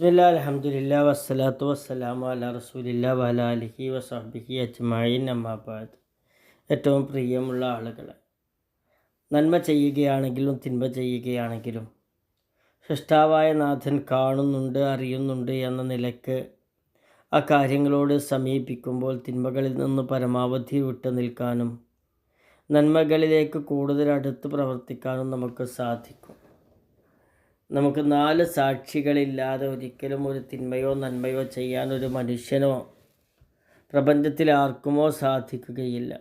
ബിസ്മില്ലാ അലഹമുല്ല വസ്സലാത്തു വസ്സലാമു അല റസൂലില്ല വല അലിഹി വസഹബിഹി അജ്മായിൻ അമ്മാബാദ് ഏറ്റവും പ്രിയമുള്ള ആളുകൾ. നന്മ ചെയ്യുകയാണെങ്കിലും തിന്മ ചെയ്യുകയാണെങ്കിലും സൃഷ്ടാവായ നാഥൻ കാണുന്നുണ്ട് അറിയുന്നുണ്ട് എന്ന നിലയ്ക്ക് ആ കാര്യങ്ങളോട് സമീപിക്കുമ്പോൾ തിന്മകളിൽ നിന്ന് പരമാവധി വിട്ടു നിൽക്കാനും നന്മകളിലേക്ക് കൂടുതൽ അടുത്ത് പ്രവർത്തിക്കാനും നമുക്ക് സാധിക്കും. നമുക്ക് നാല് സാക്ഷികളില്ലാതെ ഒരിക്കലും ഒരു തിന്മയോ നന്മയോ ചെയ്യാൻ ഒരു മനുഷ്യനോ പ്രപഞ്ചത്തിൽ ആർക്കുമോ സാധിക്കുകയില്ല.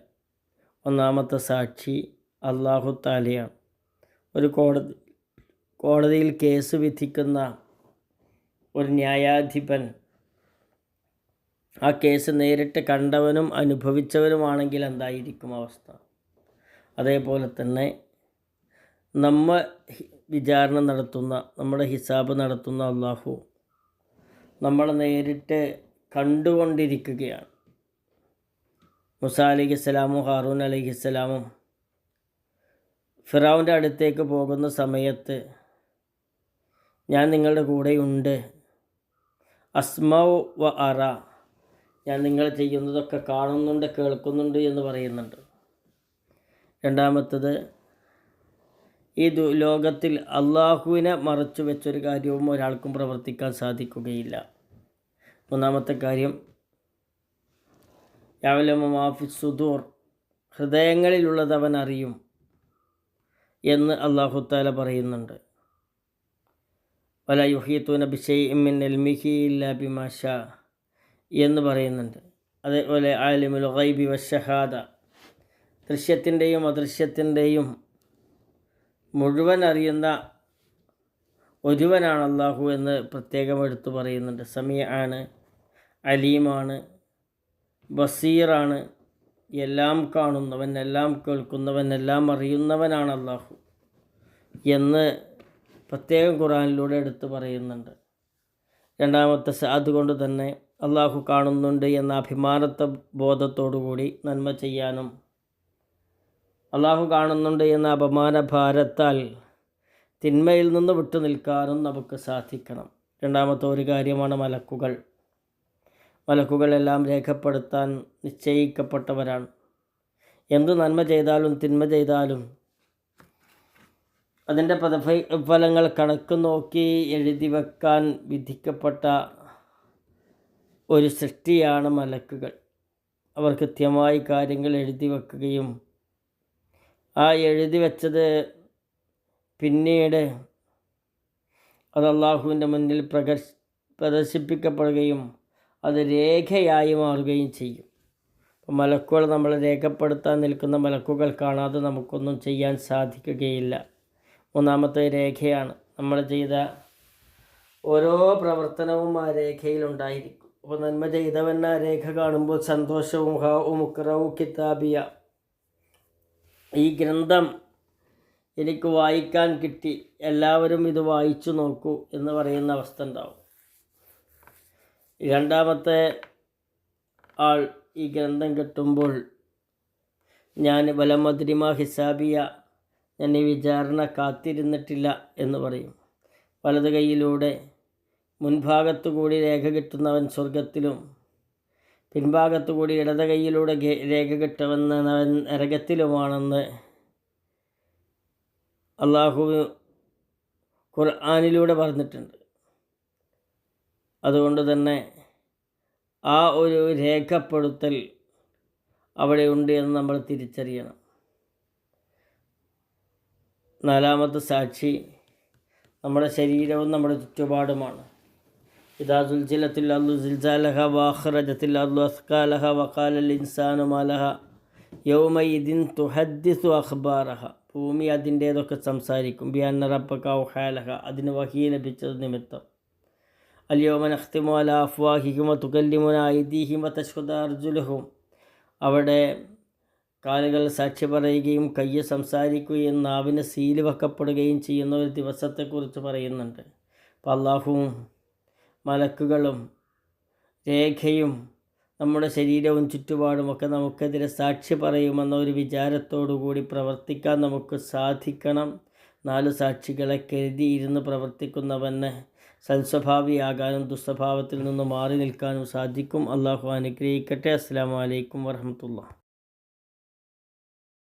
ഒന്നാമത്തെ സാക്ഷി അള്ളാഹു താലയാണ് ഒരു കോടതി കോടതിയിൽ കേസ് വിധിക്കുന്ന ഒരു ന്യായാധിപൻ ആ കേസ് നേരിട്ട് കണ്ടവനും അനുഭവിച്ചവനുമാണെങ്കിൽ എന്തായിരിക്കും അവസ്ഥ? അതേപോലെ തന്നെ നമ്മ വിചാരണ നടത്തുന്ന നമ്മുടെ ഹിസാബ് നടത്തുന്ന അള്ളാഹു നമ്മളെ നേരിട്ട് കണ്ടുകൊണ്ടിരിക്കുകയാണ്. മുസ അലിഹിസ്സലാമും ഹാറൂൻ അലിഹിസ്സലാമും ഫിറാവിന്റെ അടുത്തേക്ക് പോകുന്ന സമയത്ത് ഞാൻ നിങ്ങളുടെ കൂടെയുണ്ട്. അസ്മൗ വ അറ. ഞാൻ നിങ്ങൾ ചെയ്യുന്നതൊക്കെ കാണുന്നുണ്ട് കേൾക്കുന്നുണ്ട് എന്ന് പറയുന്നുണ്ട്. രണ്ടാമത്തത് ഈ ലോകത്തിൽ അള്ളാഹുവിനെ മറച്ചു വെച്ചൊരു കാര്യവും ഒരാൾക്കും പ്രവർത്തിക്കാൻ സാധിക്കുകയില്ല. മൂന്നാമത്തെ കാര്യം യാവലമ മാഫി സുദൂർ ഹൃദയങ്ങളിലുള്ളത് അവൻ അറിയും എന്ന് അള്ളാഹുത്താല പറയുന്നുണ്ട്. വല യുഹീത്തുന ബിഷൈ മിൻ എൽമിഹി ബിമാഷ എന്ന് പറയുന്നുണ്ട്. അതേപോലെ ആലിമുൽ ഗൈബി വശഹാദ ദൃശ്യത്തിന്റെയും അദൃശ്യത്തിന്റെയും മുഴുവൻ അറിയുന്ന ഒരുവനാണ് അള്ളാഹു എന്ന് പ്രത്യേകം എടുത്തു പറയുന്നുണ്ട്. സമീ ആണ് അലീമാണ് ബസീറാണ്. എല്ലാം കാണുന്നവൻ എല്ലാം കേൾക്കുന്നവൻ എല്ലാം അറിയുന്നവനാണ് അള്ളാഹു എന്ന് പ്രത്യേകം ഖുറാനിലൂടെ എടുത്തു പറയുന്നുണ്ട്. രണ്ടാമത്തെ അതുകൊണ്ട് തന്നെ അള്ളാഹു കാണുന്നുണ്ട് എന്ന അഭിമാനത്തെ ബോധത്തോടുകൂടി നന്മ ചെയ്യാനും അള്ളാഹു കാണുന്നുണ്ട് എന്ന അപമാന ഭാരത്താൽ തിന്മയിൽ നിന്ന് വിട്ടു നിൽക്കാനും നമുക്ക് സാധിക്കണം. രണ്ടാമത്തെ ഒരു കാര്യമാണ് മലക്കുകൾ. മലക്കുകളെല്ലാം രേഖപ്പെടുത്താൻ നിശ്ചയിക്കപ്പെട്ടവരാണ്. എന്ത് നന്മ ചെയ്താലും തിന്മ ചെയ്താലും അതിന്റെ ഫലങ്ങൾ കണക്ക് നോക്കി എഴുതി വെക്കാൻ വിധിക്കപ്പെട്ട ഒരു സൃഷ്ടിയാണ് മലക്കുകൾ. അവർ കൃത്യമായി കാര്യങ്ങൾ എഴുതി വെക്കുകയും ആ എഴുതി വെച്ചത് പിന്നീട് അത് അള്ളാഹുവിന്റെ മുന്നിൽ പ്രകർശ പ്രദർശിപ്പിക്കപ്പെടുകയും അത് രേഖയായി മാറുകയും ചെയ്യും. മലക്കുകൾ നമ്മൾ രേഖപ്പെടുത്താൻ നിൽക്കുന്ന മലക്കുകൾ കാണാതെ നമുക്കൊന്നും ചെയ്യാൻ സാധിക്കുകയില്ല. മൂന്നാമത്തെ രേഖയാണ് നമ്മൾ ചെയ്ത ഓരോ പ്രവർത്തനവും ആ രേഖയിലുണ്ടായിരിക്കും അപ്പോൾ നന്മ ചെയ്തവൻ ആ രേഖ കാണുമ്പോൾ സന്തോഷവും ഹാവും ഉക്രവും കിതാബിയ. ഈ ഗ്രന്ഥം എനിക്ക് വായിക്കാൻ കിട്ടി. എല്ലാവരും ഇത് വായിച്ചു നോക്കൂ എന്ന് പറയുന്ന അവസ്ഥ ഉണ്ടാവും. രണ്ടാമത്തെ ആൾ ഈ ഗ്രന്ഥം കിട്ടുമ്പോൾ ഞാൻ വലമദ്രിമ ഹിസാബിയ ഞാൻ ഈ വിചാരണ കാത്തിരുന്നിട്ടില്ല എന്ന് പറയും. വലത് കൈയിലൂടെ മുൻഭാഗത്തു കൂടി രേഖ കിട്ടുന്നവൻ സ്വർഗത്തിലും പിൻഭാഗത്തു കൂടി ഇടത് കൈയിലൂടെ രേഖ കിട്ടുമെന്ന് അവൻ നരകത്തിലുമാണെന്ന് അള്ളാഹു ഖുർആാനിലൂടെ പറഞ്ഞിട്ടുണ്ട്. അതുകൊണ്ട് തന്നെ ആ ഒരു രേഖപ്പെടുത്തൽ അവിടെ ഉണ്ട് എന്ന് നമ്മൾ തിരിച്ചറിയണം. നാലാമത്തെ സാക്ഷി നമ്മുടെ ശരീരവും നമ്മുടെ ചുറ്റുപാടുമാണ്. إذا زلزلت الأرض زلزالها وأخرجت الأرض أثقالها وقال الإنسان ما لها يومئذ تحدث أخبارها ഭൂമി അതിൻ്റേതൊക്കെ സംസാരിക്കും ബിയാന്ന റബ്ബക്ക ഹാലഹ അതിന് വഹി ലഭിച്ചത് നിമിത്തം അല്യോമൻ അഖ്തിമു അല അഫ്വാഹിഹിമ തുകല്ലിമുന ഐദീഹിമ തശ്ഹുദ അർജുലഹും അവിടെ കാലുകൾ സാക്ഷി പറയുകയും കയ്യ് സംസാരിക്കുകയും നാവിന് സീല് വെക്കപ്പെടുകയും ചെയ്യുന്ന ഒരു ദിവസത്തെക്കുറിച്ച് പറയുന്നുണ്ട് അപ്പോൾ അള്ളാഹുവും മലക്കുകളും രേഖയും നമ്മുടെ ശരീരവും ചുറ്റുപാടുമൊക്കെ നമുക്കെതിരെ സാക്ഷി പറയുമെന്ന ഒരു വിചാരത്തോടു കൂടി പ്രവർത്തിക്കാൻ നമുക്ക് സാധിക്കണം. നാല് സാക്ഷികളെ കരുതി ഇരുന്ന് പ്രവർത്തിക്കുന്നവന് സൽസ്വഭാവിയാകാനും ദുസ്വഭാവത്തിൽ നിന്ന് മാറി നിൽക്കാനും സാധിക്കും. അള്ളാഹു അനുഗ്രഹിക്കട്ടെ. അസ്സാം വലൈക്കും വർഹമത്തുള്ള